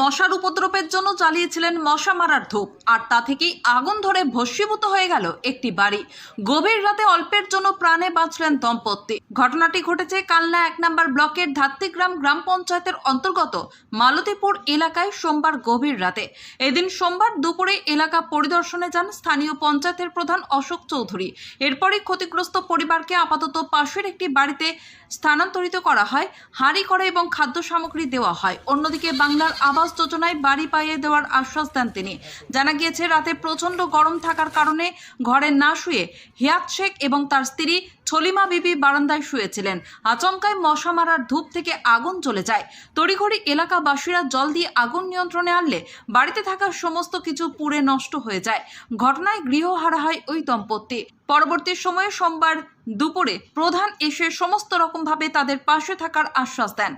মশার উপদ্রবের জন্য চালিয়েছিলেন মশা মারার ধূপ, আর তা থেকেই আগুন ধরে ভস্মীভূত হয়ে গেল একটি বাড়ি। গভীর রাতে অল্পের জন্য প্রাণে বাঁচলেন দম্পতি। ঘটনাটি ঘটেছে কালনা এক নম্বর ব্লকের ধাত্তিগ্রাম গ্রাম পঞ্চায়েতের অন্তর্গত মালতীপুর এলাকায় সোমবার গভীর রাতে। এদিন সোমবার দুপুরে এলাকা পরিদর্শনে যান স্থানীয় পঞ্চায়েতের প্রধান অশোক চৌধুরী। এরপরই ক্ষতিগ্রস্ত পরিবারকে আপাতত পাশের একটি বাড়িতে স্থানান্তরিত করা হয়, হাঁড়ি করে এবং খাদ্য সামগ্রী দেওয়া হয়। অন্যদিকে বাংলার আবাস যোজনায় বাড়ি পাইয়ে দেওয়ার আশ্বাস দেন তিনি। জানা গিয়েছে, রাতে প্রচণ্ড গরম থাকার কারণে ঘরে না শুয়ে হিয়াত শেখ এবং তার স্ত্রী ছলিমা বিবি বারান্দায় শুয়েছিলেন। আচমকায় মশা মারার ধূপ থেকে আগুন চলে যায়। তড়িঘড়ি এলাকাবাসীরা জল দিয়ে আগুন নিয়ন্ত্রণে আনলে বাড়িতে থাকা সমস্ত কিছু পুড়ে নষ্ট হয়ে যায়। ঘটনায় গৃহহারা হয় ওই দম্পতি। পরবর্তী সময়ে সোমবার দুপুরে প্রধান এসে সমস্ত রকমভাবে তাদের পাশে থাকার আশ্বাস দেন।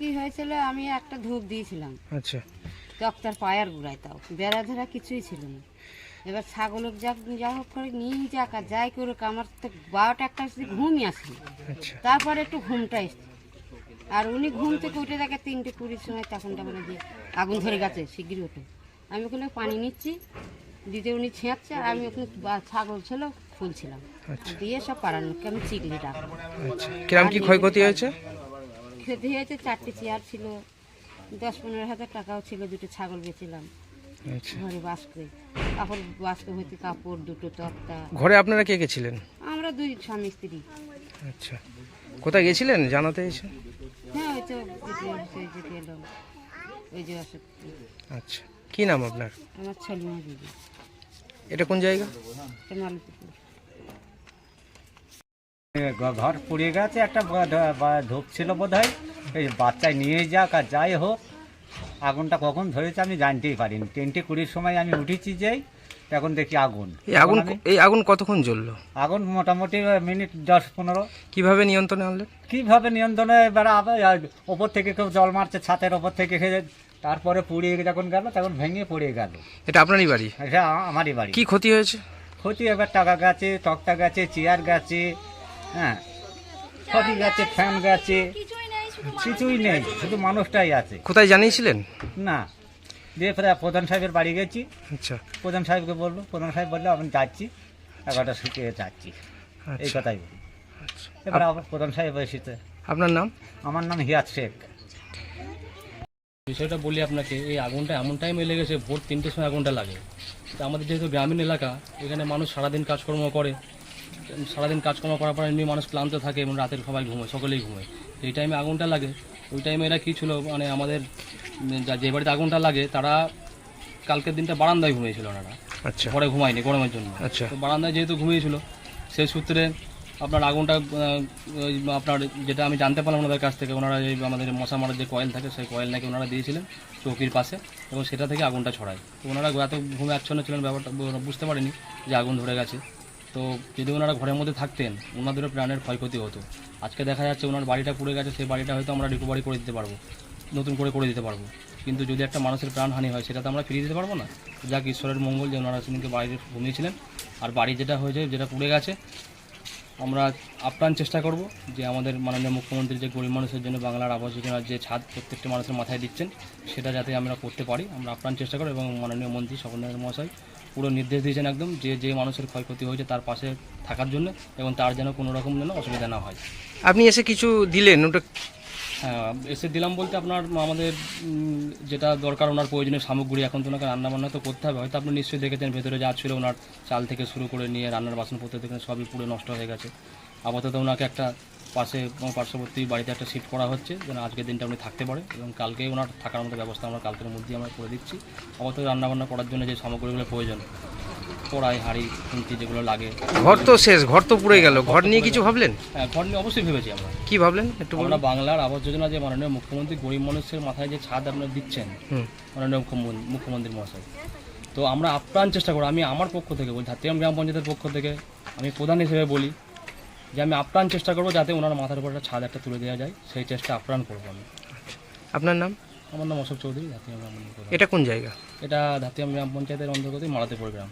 কি হয়েছিল আমি একটা ধূপ দিয়েছিলাম। আচ্ছা। ডক্টর পায়ার গুড়াই তাও। বেড়া ধরা কিছুই ছিল না। এবার ছাগলক যা যা হোক করে নিয়ে যাক আর যাই করুক আমার তো বারোটা একটা ঘুমই আসে আচ্ছা। তারপরে একটু ঘুমটা এসছে। আর উনি ঘুম থেকে উঠে দেখে তিনটে কুড়ির সময় তখন তখন যে আগুন ধরে গেছে শিগগিরই ওঠে। আমি ওখানে পানি নিচ্ছি দিতে উনি ছেঁচছে আর আমি ওখানে ছাগল ছিল ফুলছিলাম আচ্ছা। দিয়ে সব পাড়ানো আমি চিকলি ডাক আচ্ছা। কিরম কি ক্ষয়ক্ষতি হয়েছে? খেতে হয়েছে চারটে চেয়ার ছিল। দশ পনেরো হাজার টাকাও ছিল দুটো ছাগল বেচিলাম। আচ্ছা। ঘরে বাস করে কাপড় বাস্ক হইতে কাপড় দুটো তক্তা। ঘরে আপনারা কে কে ছিলেন? আমরা দুই স্বামী স্ত্রী। আচ্ছা। কোথায় গেছিলেন? জানাতে এসে? হ্যাঁ ওই তো যেতে ওই যেতে এলো। ওই যে অসুখ আচ্ছা। কি নাম আপনার? আমার ছলিমা দিদি। এটা কোন জায়গা? মালতীপুর। ঘর পুড়িয়ে গেছে একটা ধূপ ছিল বোধ হয় এই বাচ্চায় নিয়ে যাক আর যাই হোক আগুনটা কখন ধরেছে আমি জানতেই পারিনি। তিনটে কুড়ির সময় আমি উঠেছি যেই এখন দেখি আগুন। এই আগুন এই আগুন কতক্ষণ জ্বললো? আগুন মোটামুটি মিনিট দশ পনেরো। কীভাবে নিয়ন্ত্রণে আনলেন? কীভাবে নিয়ন্ত্রণে এবার আবার ওপর থেকে কেউ জল মারছে ছাতের ওপর থেকে খেয়ে তারপরে পুড়িয়ে যখন গেল তখন ভেঙে পড়িয়ে গেল। এটা আপনারই বাড়ি? এটা আমারই বাড়ি। কি ক্ষতি হয়েছে? ক্ষতি এবার টাকা গেছে তক্তা গেছে চেয়ার গেছে হ্যাঁ সবই গেছে ফ্যান গেছে কিছুই নেই শুধু মানুষটাই আছে। কোথায় জানিয়েছিলেন? না দিয়ে প্রধান সাহেবের বাড়ি গেছি। আচ্ছা। প্রধান সাহেবকে বলল প্রধান সাহেব বলল আমি যাচ্ছি এগারোটা শুকিয়ে যাচ্ছি। এই আচ্ছা। কথাই বলি। এবার আবার প্রধান সাহেব এসেছে। আপনার নাম? আমার নাম হিয়াত শেখ। বিষয়টা বলি আপনাকে এই আগুনটা এমন টাইম টাইমে লেগেছে ভোর তিনটের সময় আগুনটা লাগে। তো আমাদের যেহেতু গ্রামীণ এলাকা এখানে মানুষ সারাদিন কাজকর্ম করে সারাদিন কাজকর্ম করার পর এমনি মানুষ ক্লান্ত থাকে এবং রাতের সবাই ঘুমোয় সকলেই ঘুমোয়। তো এই টাইমে আগুনটা লাগে। ওই টাইমে এরা কী ছিল মানে আমাদের যা- যে বাড়িতে আগুনটা লাগে তারা কালকের দিনটা বারান্দায় ঘুমিয়েছিল ওনারা। আচ্ছা। ঘরে ঘুমায়নি গরমের জন্য। আচ্ছা। তো বারান্দায় যেহেতু ঘুমিয়েছিল সেই সূত্রে আপনার আগুনটা আপনার যেটা আমি জানতে পারলাম ওনাদের কাছ থেকে ওনারা এই আমাদের মশা মারার যে কয়েল থাকে সেই কয়েল নাকি ওনারা দিয়েছিলেন চৌকির পাশে এবং সেটা থেকে আগুনটা ছড়ায়। তো ওনারা এত ঘুমে আচ্ছন্ন ছিলেন ব্যাপারটা বুঝতে পারেনি যে আগুন ধরে গেছে। তো যদি ওনারা ঘরের মধ্যে থাকতেন, ওনাদেরও প্রাণের ক্ষয়ক্ষতি হতো। আজকে দেখা যাচ্ছে ওনার বাড়িটা পুড়ে গেছে সেই বাড়িটা হয়তো আমরা রিকভারি করে দিতে পারব, নতুন করে করে দিতে পারব। কিন্তু যদি একটা মানুষের প্রাণহানি হয়, সেটা তো আমরা ফিরিয়ে দিতে পারব না। যাক, ঈশ্বরের মঙ্গল যে ওনারা সেদিনকে বাড়িতে ঘুমিয়েছিলেন আর বাড়ি যেটা হয়েছে, যেটা পুড়ে গেছে, আমরা আপ্রাণ চেষ্টা করব যে আমাদের মাননীয় মুখ্যমন্ত্রী যে গরিব মানুষের জন্য বাংলার আবাস যোজনার যে ছাদ প্রত্যেকটা মানুষের মাথায় দিচ্ছেন, সেটা যাতে আমরা করতে পারি, আমরা আপ্রাণ চেষ্টা করব এবং মাননীয় মন্ত্রী স্বপনদাস মহাশয় পুরো নির্দেশ দিয়েছেন একদম যে যে মানুষের ক্ষয়ক্ষতি হয়েছে তার পাশে থাকার জন্য এবং তার যেন কোনো রকম যেন অসুবিধা না হয়। আপনি এসে কিছু দিলেন ওটা? হ্যাঁ এসে দিলাম বলতে আপনার আমাদের যেটা দরকার ওনার প্রয়োজনীয় সামগ্রী এখন তো ওনাকে রান্নাবান্না তো করতে হবে হয়তো আপনি নিশ্চয়ই দেখেছেন ভেতরে যা ছিল ওনার চাল থেকে শুরু করে নিয়ে রান্নার বাসনপত্র থেকে সবই পুরো নষ্ট হয়ে গেছে। আপাতত ওনাকে একটা পাশে পার্শ্ববর্তী বাড়িতে একটা শিফট করা হচ্ছে যেন আজকের দিনটা উনি থাকতে পারে এবং কালকে ওনার থাকার মতো ব্যবস্থা আমরা কালকের মধ্যেই আমরা করে দিচ্ছি। আপাতত রান্নাবান্না করার জন্য যে সামগ্রীগুলো প্রয়োজন কড়াই হাঁড়ি খুন্তি যেগুলো লাগে। ঘর তো শেষ ঘর তো পুড়ে গেল। ঘর নিয়ে কিছু ভাবলেন? হ্যাঁ ঘর নিয়ে অবশ্যই ভেবেছি আমরা। কি ভাবলেন? একটু আমরা বাংলার আবাস যোজনা যে মাননীয় মুখ্যমন্ত্রী গরিব মানুষের মাথায় যে ছাদ আপনারা দিচ্ছেন মাননীয় মুখ্যমন্ত্রী মুখ্যমন্ত্রী মহাশয় তো আমরা আপ্রাণ চেষ্টা করব। আমি আমার পক্ষ থেকে বলি ধাত্রিয়াম গ্রাম পঞ্চায়েতের পক্ষ থেকে আমি প্রধান হিসেবে বলি যে আমি আপ্রাণ চেষ্টা করব যাতে ওনার মাথার উপর একটা ছাদ একটা তুলে দেওয়া যায় সেই চেষ্টা আপ্রাণ করব আমি। আপনার নাম? আমার নাম অশোক চৌধুরী গ্রাম এটা কোন জায়গা? এটা ধাতিয়াম গ্রাম পঞ্চায়েতের অন্তর্গত মালাতেপুর গ্রাম।